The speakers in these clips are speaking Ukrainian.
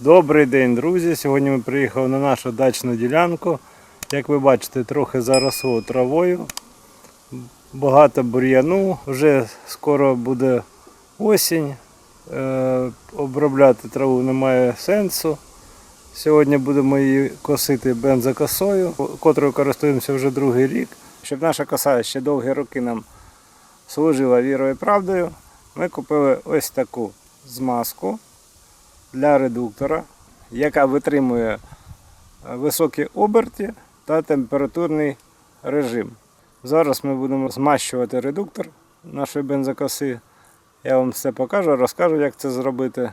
Добрий день, друзі! Сьогодні ми приїхали на нашу дачну ділянку. Як ви бачите, трохи заросло травою. Багато бур'яну. Вже скоро буде осінь. Е, обробляти траву немає сенсу. Сьогодні будемо її косити бензокосою, котрою користуємося вже другий рік. Щоб наша коса ще довгі роки нам служила вірою і правдою, ми купили ось таку змазку для редуктора, яка витримує високі оберти та температурний режим. Зараз ми будемо змащувати редуктор нашої бензокоси. Я вам все покажу, розкажу, як це зробити,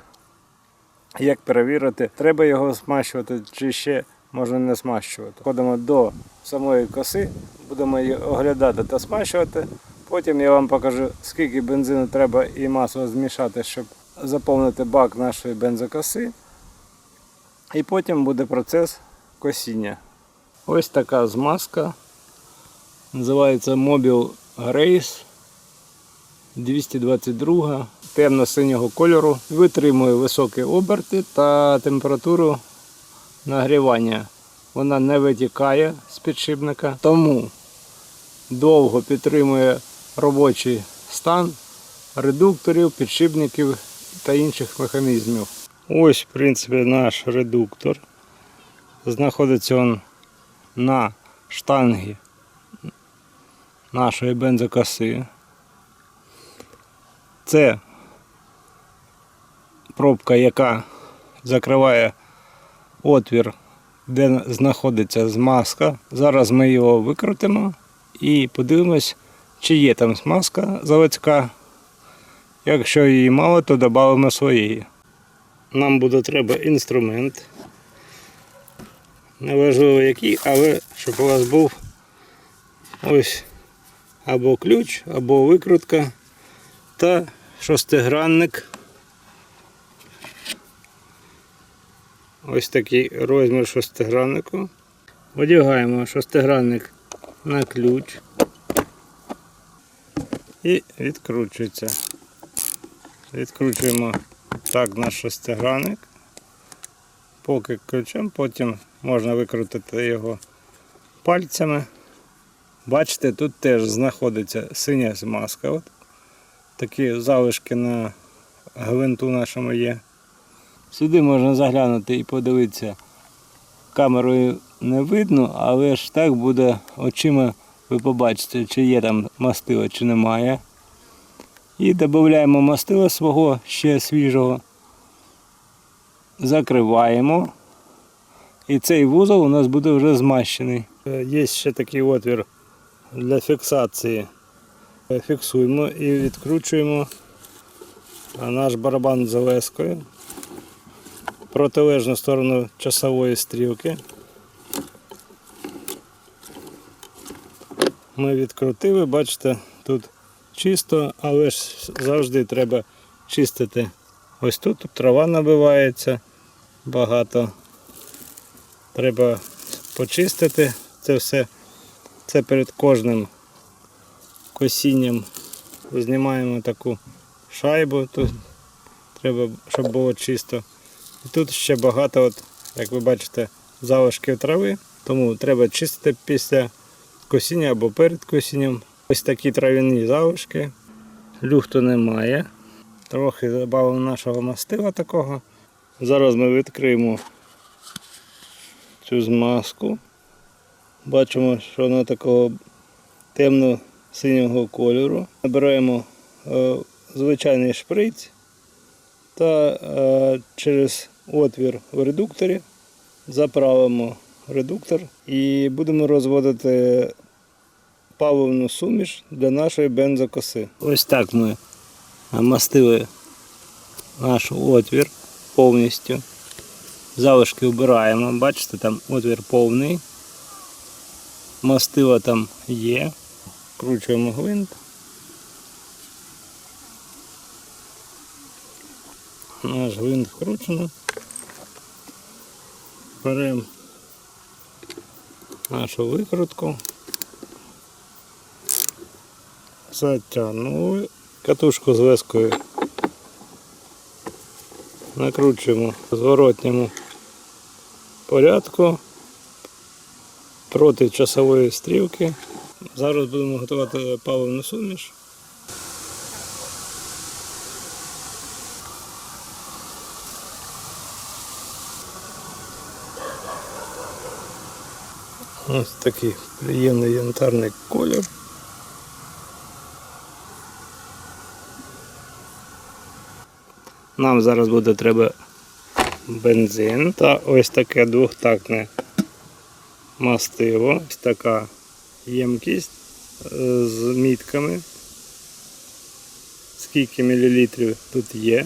як перевірити, треба його змащувати чи ще можна не змащувати. Ходимо до самої коси, будемо її оглядати та змащувати. Потім я вам покажу, скільки бензину треба і масла змішати, щоб заповнити бак нашої бензокоси. І потім буде процес косіння. Ось така змазка. Називається Mobil Grace 222 темно-синього кольору. Витримує високі оберти та температуру нагрівання. Вона не витікає з підшипника, тому довго підтримує робочий стан редукторів, підшипників та інших механізмів. Ось, в принципі, наш редуктор. Знаходиться він на штангі нашої бензокоси. Це пробка, яка закриває отвір, де знаходиться змазка. Зараз ми його викрутимо і подивимось, чи є там змазка заводська. Якщо її мало, то додамо своєї. Нам буде треба інструмент. Неважливо який, але щоб у вас був ось або ключ, або викрутка та шостигранник. Ось такий розмір шостиграннику. Одягаємо шостигранник на ключ і відкручується. Відкручуємо так наш шестигранник. Поки ключем, потім можна викрутити його пальцями. Бачите, тут теж знаходиться синя змазка. От. Такі залишки на гвинту нашому є. Сюди можна заглянути і подивитися. Камерою не видно, але ж так буде очима ви побачите, чи є там мастило, чи немає. І додаємо мастила свого ще свіжого. Закриваємо. І цей вузол у нас буде вже змащений. Є ще такий отвір для фіксації. Е, Фіксуємо і відкручуємо наш барабан з завескою. Протилежну сторону часової стрілки. Ми відкрутили, бачите, тут чисто, але ж завжди треба чистити. Ось тут трава набивається багато. Треба почистити це все. Це перед кожним косінням знімаємо таку шайбу, тут треба, щоб було чисто. І тут ще багато, от, як ви бачите, залишків трави, тому треба чистити після косіння або перед косінням. Ось такі трав'яні залишки. Люхту немає. Трохи додамо нашого мастила такого. Зараз ми відкриємо цю змазку. Бачимо, що вона такого темно-синього кольору. Набираємо е, звичайний шприц та е, через отвір в редукторі заправимо редуктор і будемо розводити паливну суміш для нашої бензокоси. Ось так ми намастили наш отвір повністю. Залишки вбираємо, бачите, там отвір повний. Мастила там є. Вкручуємо гвинт. Наш гвинт вкручено. Беремо нашу викрутку. Затягнули. Катушку з вескою накручуємо в зворотньому порядку проти часової стрілки. Зараз будемо готувати паливну суміш. Ось такий приємний янтарний колір. Нам зараз буде треба бензин та ось таке двохтактне мастило. Ось така ємкість е, з мітками. Скільки мілілітрів тут є.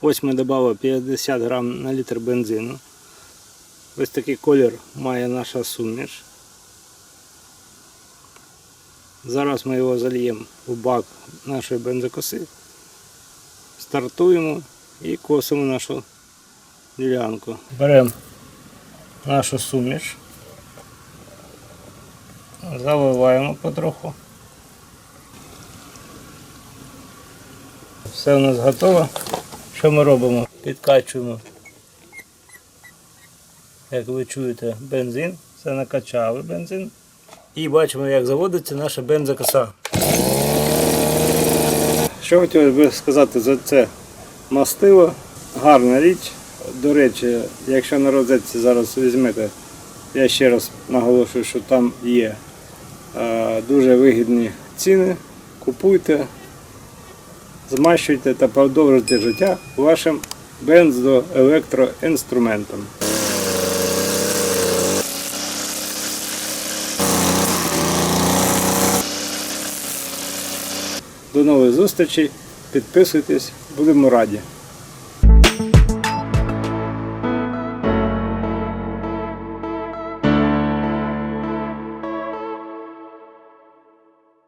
Ось ми додали 50 грам на літр бензину. Ось такий колір має наша суміш. Зараз ми його зальємо у бак нашої бензокоси. Стартуємо і косимо нашу ділянку. Беремо нашу суміш, заливаємо потроху. Все у нас готово. Що ми робимо? Підкачуємо як ви чуєте, бензин. Це накачали бензин. І бачимо, як заводиться наша бензокоса. Що хотілося би сказати за це мастило. Гарна річ. До речі, якщо на розетці зараз візьмете, я ще раз наголошую, що там є е, дуже вигідні ціни. Купуйте, змащуйте та продовжуйте життя вашим бензоелектроінструментом. До нових зустрічей. Підписуйтесь, будемо раді.